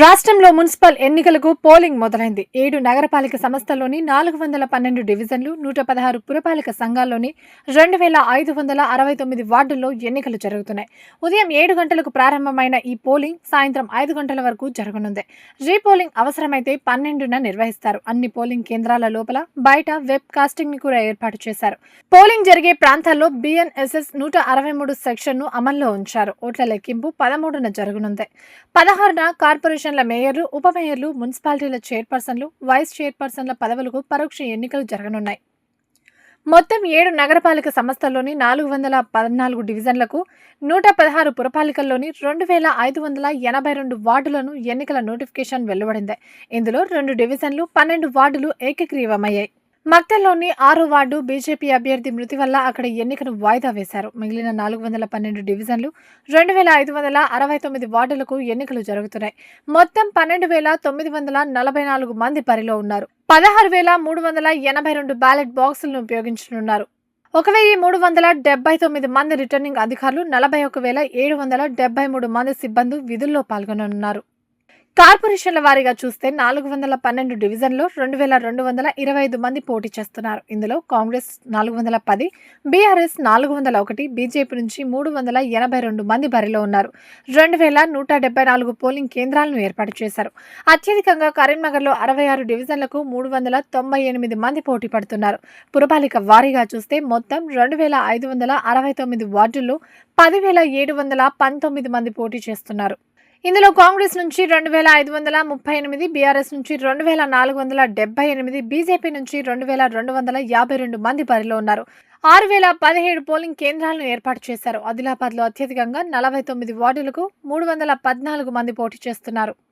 రాష్ట్రంలో మున్సిపల్ ఎన్నికలకు పోలింగ్ మొదలైంది. ఏడు నగరపాలిక సంస్థల్లోని నాలుగు వందల పన్నెండు డివిజన్లు నూట పదహారు పురపాలిక సంఘాల్లోని రెండు వేల ఐదు వందల అరవై తొమ్మిది వార్డుల్లో ఎన్నికలు జరుగుతున్నాయి. ఉదయం ఏడు గంటలకు ప్రారంభమైన ఈ పోలింగ్ సాయంత్రం ఐదు గంటల వరకు జరగనుంది. రీపోలింగ్ అవసరమైతే పన్నెండున నిర్వహిస్తారు. అన్ని పోలింగ్ కేంద్రాల లోపల బయట వెబ్ కాస్టింగ్ని కూడా ఏర్పాటు చేశారు. పోలింగ్ జరిగే ప్రాంతాల్లో బిఎన్ఎస్ఎస్ నూట అరవై మూడు సెక్షన్ను అమల్లో ఉంచారు. ఓట్ల లెక్కింపు పదమూడున జరగనుంది. పదహారున కార్పొరేషన్ డివిజన్ల మేయర్లు ఉప మేయర్లు మున్సిపాలిటీల చైర్పర్సన్లు వైస్ చైర్పర్సన్ల పదవులకు పరోక్ష ఎన్నికలు జరగనున్నాయి. మొత్తం ఏడు నగరపాలక సంస్థల్లోని నాలుగు వందల పద్నాలుగు డివిజన్లకు నూట పదహారు పురపాలికల్లోని రెండు వేల ఐదు వందల ఎనభై రెండు వార్డులను ఎన్నికల నోటిఫికేషన్ వెలువడింది. ఇందులో రెండు డివిజన్లు పన్నెండు వార్డులు ఏకగ్రీవమయ్యాయి. మక్తల్లోని ఆరో వార్డు బీజేపీ అభ్యర్థి మృతి వల్ల అక్కడ ఎన్నికను వాయిదా వేశారు. మిగిలిన నాలుగు వందల పన్నెండు డివిజన్లు రెండు వేల ఐదు వందల అరవై తొమ్మిది వార్డులకు ఎన్నికలు జరుగుతున్నాయి. మొత్తం పన్నెండు వేల తొమ్మిది వందల నలభై నాలుగు మంది పరిలో ఉన్నారు. పదహారు వేల మూడు వందల ఎనభై రెండు బ్యాలెట్ బాక్సులను ఉపయోగించనున్నారు. ఒక వెయ్యి మూడు వందల డెబ్బై తొమ్మిది మంది రిటర్నింగ్ అధికారులు నలభై ఒక వేల ఏడు వందల డెబ్బై మూడు మంది సిబ్బంది విధుల్లో పాల్గొననున్నారు. కార్పొరేషన్ల వారీగా చూస్తే నాలుగు వందల పన్నెండు డివిజన్లో రెండు వేల రెండు వందల ఇరవై ఐదు మంది పోటీ చేస్తున్నారు. ఇందులో కాంగ్రెస్ నాలుగు వందల పది బీఆర్ఎస్ నాలుగు వందల ఒకటి బీజేపీ నుంచి మూడు వందల ఎనభై రెండు మంది బరిలో ఉన్నారు. రెండు వేల నూట డెబ్బై నాలుగు పోలింగ్ కేంద్రాలను ఏర్పాటు చేశారు. అత్యధికంగా కరీంనగర్లో అరవై ఆరు డివిజన్లకు మూడు వందల తొంభై ఎనిమిది మంది పోటీ పడుతున్నారు. పురపాలిక వారీగా చూస్తే మొత్తం రెండు వేల ఐదు వందల అరవై తొమ్మిది వార్డుల్లో పదివేల ఏడు వందల పంతొమ్మిది మంది పోటీ చేస్తున్నారు. ఇందులో కాంగ్రెస్ నుంచి రెండు వేల ఐదు వందల ముప్పై ఎనిమిది బీఆర్ఎస్ నుంచి రెండు వేల నాలుగు వందల డెబ్బై ఎనిమిది బీజేపీ నుంచి రెండు వేల రెండు వందల యాభై రెండు మంది బరిలో ఉన్నారు. ఆరు వేల పదిహేడు పోలింగ్ కేంద్రాలను ఏర్పాటు చేశారు. ఆదిలాబాద్లో అత్యధికంగా నలభై తొమ్మిది వార్డులకు మూడు వందల పద్నాలుగు మంది పోటీ చేస్తున్నారు.